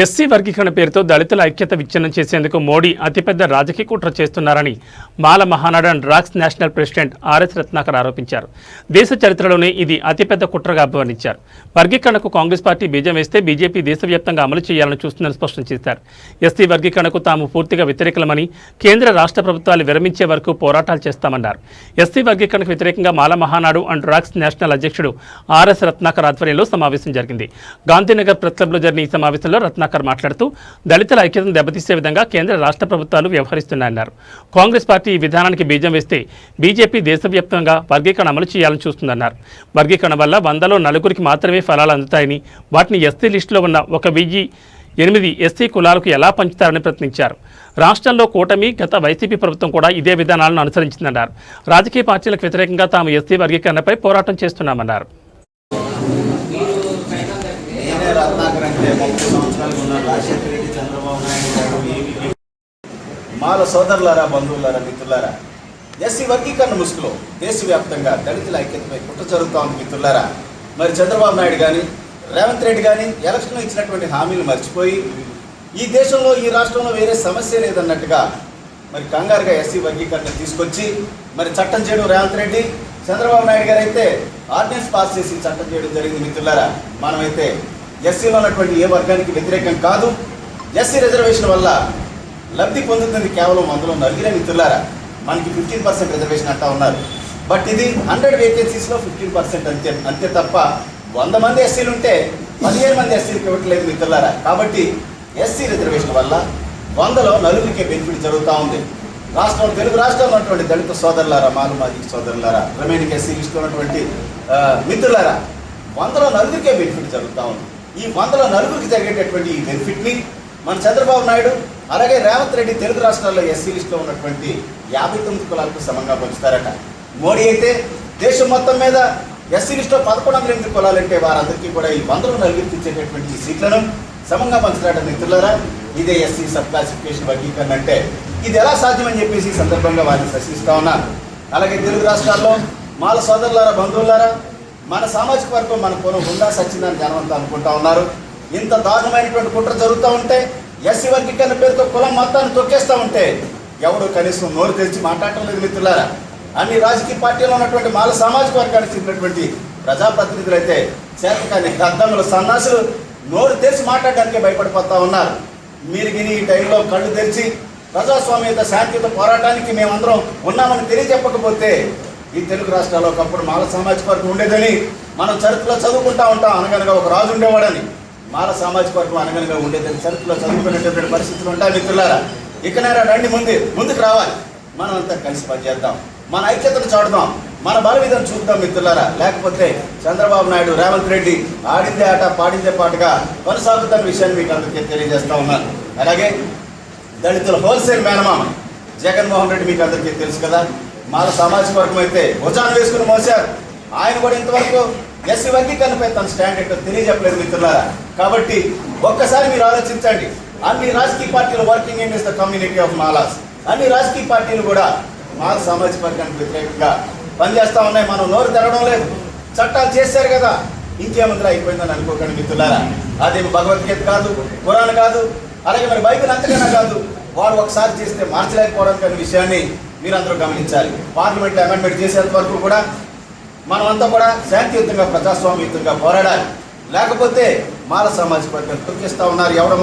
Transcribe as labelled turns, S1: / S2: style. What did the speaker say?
S1: SC వర్గీకరణ పేరుతో దళితుల ఐక్యత విచ్ఛిన్నం చేసేందుకు మోడీ అతిపెద్ద రాజకీయ కుట్ర చేస్తున్నారని మాల మహానాడు అండ్ డ్రాక్స్ నేషనల్ ప్రెసిడెంట్ ఆర్ఎస్ రత్నాకర్ ఆరోపించారు. దేశ చరిత్రలోనే ఇది అతిపెద్ద కుట్రగా అభివర్ణించారు. వర్గీకరణకు కాంగ్రెస్ పార్టీ బీజం వేస్తే బీజేపీ దేశవ్యాప్తంగా అమలు చేయాలని చూస్తుందని స్పష్టం చేశారు. ఎస్సీ వర్గీకరణకు తాము పూర్తిగా వ్యతిరేకలమని కేంద్ర రాష్ట్ర ప్రభుత్వాలు విరమించే వరకు పోరాటాలు చేస్తామన్నారు. ఎస్సీ వర్గీకరణకు వ్యతిరేకంగా మాల మహానాడు అండ్ డ్రాక్స్ నేషనల్ అధ్యక్షుడు ఆర్ఎస్ రత్నాకర్ ఆధ్వర్యంలో సమావేశం జరిగింది. గాంధీనగర్ ప్రెస్ క్లబ్లో జరిగిన ఈ సమావేశంలో రత్న రత్నాకర్ మాట్లాడుతూ దళితుల ఐక్యతను దెబ్బతీసే విధంగా కేంద్ర రాష్ట్ర ప్రభుత్వాలు వ్యవహరిస్తున్నాయన్నారు. కాంగ్రెస్ పార్టీ ఈ విధానానికి బీజం వేస్తే బీజేపీ దేశవ్యాప్తంగా వర్గీకరణ అమలు చేయాలని చూస్తుందన్నారు. వర్గీకరణ వల్ల వందలో నలుగురికి మాత్రమే ఫలాలు అందుతాయని వాటిని ఎస్సీ లిస్టులో ఉన్న ఒక వెయ్యి ఎనిమిది ఎస్సీ కులాలకు ఎలా పంచుతారని ప్రశ్నించారు. రాష్ట్రంలో కూటమి గత వైసీపీ ప్రభుత్వం కూడా ఇదే విధానాలను అనుసరించిందన్నారు. రాజకీయ పార్టీలకు వ్యతిరేకంగా తాము ఎస్సీ వర్గీకరణపై పోరాటం చేస్తున్నామన్నారు.
S2: నేనే రాజశేఖర రెడ్డి చంద్రబాబు నాయుడు గారు ఏమీ మాల సోదరులారా బంధువులారా మిత్రులారా ఎస్సీ వర్గీకరణ ముసుగులో దేశవ్యాప్తంగా దళితుల ఐక్యతపై కుట్ర జరుగుతా ఉంది మిత్రులారా. మరి చంద్రబాబు నాయుడు కానీ రేవంత్ రెడ్డి కానీ ఎలక్షన్లో ఇచ్చినటువంటి హామీలు మర్చిపోయి ఈ దేశంలో ఈ రాష్ట్రంలో వేరే సమస్య లేదన్నట్టుగా మరి కంగారుగా ఎస్సీ వర్గీకరణ తీసుకొచ్చి మరి చట్టం చేయడం రేవంత్ రెడ్డి చంద్రబాబు నాయుడు గారు అయితే ఆర్డినెన్స్ పాస్ చేసి చట్టం చేయడం జరిగింది మిత్రులారా. మనమైతే ఎస్సీలో ఉన్నటువంటి ఏ వర్గానికి వ్యతిరేకం కాదు. ఎస్సీ రిజర్వేషన్ వల్ల లబ్ధి పొందుతుంది కేవలం అందులో నలుగురే మిత్రులారా. మనకి ఫిఫ్టీన్ పర్సెంట్ రిజర్వేషన్ అంటా ఉన్నారు. బట్ ఇది హండ్రెడ్ వేకెన్సీస్లో ఫిఫ్టీన్ పర్సెంట్ అంతే అంతే తప్ప వంద మంది ఎస్సీలు ఉంటే పదిహేను మంది ఎస్సీలకు ఇవ్వట్లేదు మిత్రులారా. కాబట్టి ఎస్సీ రిజర్వేషన్ వల్ల వందలో నలుగురికే బెనిఫిట్ జరుగుతూ ఉంది. రాష్ట్రం తెలుగు రాష్ట్రంలో ఉన్నటువంటి దళిత సోదరులారా మాలుమాది సోదరులారా రిమైనింగ్ ఎస్సీ లిస్టులో ఉన్నటువంటి మిత్రులారా వందలో నలుగురికే బెనిఫిట్ జరుగుతూ ఉంది. ఈ వందలో నలుగురికి జరిగేటటువంటి ఈ బెనిఫిట్ని మన చంద్రబాబు నాయుడు అలాగే రేవంత్ రెడ్డి తెలుగు రాష్ట్రాల్లో ఎస్సీ లిస్టులో ఉన్నటువంటి యాభై తొమ్మిది కులాలకు సమంగా పంచుతారట. మోడీ అయితే దేశం మొత్తం మీద ఎస్సీ లిస్టులో పదకొండు వందల ఎనిమిది కులాలంటే వారందరికీ కూడా ఈ వందలో నలుగురికి ఇచ్చేటటువంటి సీట్లను సమంగా పంచుతారట మిత్రులరా. ఇదే ఎస్సీ సబ్ క్లాసిఫికేషన్ వర్గీకరణ అంటే ఇది ఎలా సాధ్యమని చెప్పేసి ఈ సందర్భంగా వారిని ప్రశ్నిస్తా ఉన్నాను. అలాగే తెలుగు రాష్ట్రాల్లో మాల సోదరులారా బంధువులారా మన సామాజిక వర్గం మన పొలం ఉందా సచ్చిందని జనమంతా అనుకుంటా ఉన్నారు. ఇంత దారుణమైనటువంటి కుట్ర జరుగుతూ ఉంటే ఎస్సీ వర్గీకరణ పేరుతో కులం మొత్తాన్ని తొక్కేస్తూ ఉంటే ఎవడు కనీసం నోరు తెరిచి మాట్లాడటం లేదు మిత్రులారా. అన్ని రాజకీయ పార్టీలో ఉన్నటువంటి మాల సామాజిక వర్గానికి చెందినటువంటి ప్రజాప్రతినిధులు అయితే చేతకాని గద్దములు సన్నాసులు నోరు తెరిచి మాట్లాడడానికే భయపడిపోతా ఉన్నారు. మీరు గిని ఈ టైంలో కళ్ళు తెరిచి ప్రజాస్వామ్యత శాంతియుత పోరాటానికి మేమందరం ఉన్నామని తెలియజెప్పకపోతే ఈ తెలుగు రాష్ట్రాల్లో ఒకప్పుడు మాల సామాజిక వర్గం ఉండేదని మనం చరిత్రలో చదువుకుంటా ఉంటాం. అనగనగా ఒక రాజు ఉండేవాడని. మాల సామాజిక వర్గం అనగనగా ఉండేదని చరిత్రలో చదువుకునేటటువంటి పరిస్థితులు ఉంటాయి మిత్రులారా. ఇకనైనా రండి ముందు ముందుకు రావాలి. మనం అంతా కలిసి పనిచేద్దాం. మన ఐక్యతను చాటుదాం. మన బలవిధం చూద్దాం మిత్రులారా. లేకపోతే చంద్రబాబు నాయుడు రేవంత్ రెడ్డి ఆడిందే ఆట పాడిందే పాటగా కొనసాగుతున్న విషయాన్ని మీకు అందరికీ తెలియజేస్తా ఉన్నాను. అలాగే దళితుల హోల్సేల్ మేనమామ జగన్మోహన్ రెడ్డి మీకు అందరికీ తెలుసు కదా. మాల సామాజిక వర్గం అయితే భుజాన్ని వేసుకుని మోసారు ఆయన కూడా ఇంతవరకు ఎస్సీ వర్గీకరణపై తన స్టాండ్ ఏంటో తెలియజెప్పలేదు మిత్రులారా. కాబట్టి ఒక్కసారి మీరు ఆలోచించండి. అన్ని రాజకీయ పార్టీలు working in is the community of Malas. అన్ని రాజకీయ పార్టీలు కూడా మాల సామాజిక వర్గానికి వ్యతిరేకంగా పనిచేస్తా ఉన్నాయి. మనం నోరు తెరవడం లేదు. చట్టాలు చేశారు కదా. ఇంకేముందిరా అయిపోయిందని అనుకోకండి మిత్రులారా. అదేమి భగవద్గీత కాదు ఖురాన్ కాదు అలాగే మరి బైబిల్ అంతకన్నా కాదు. వారు ఒకసారి చేస్తే మార్చలేకపోవడానికి అనే విషయాన్ని మీరందరూ గమనించాలి. పార్లమెంట్ అమెండ్మెంట్ చేసేంత వరకు కూడా మనమంతా కూడా శాంతియుతంగా ప్రజాస్వామ్యయుతంగా పోరాడాలి. లేకపోతే మాల సామాజిక వర్గం తొక్కిస్తా ఉన్నారు. ఎవరు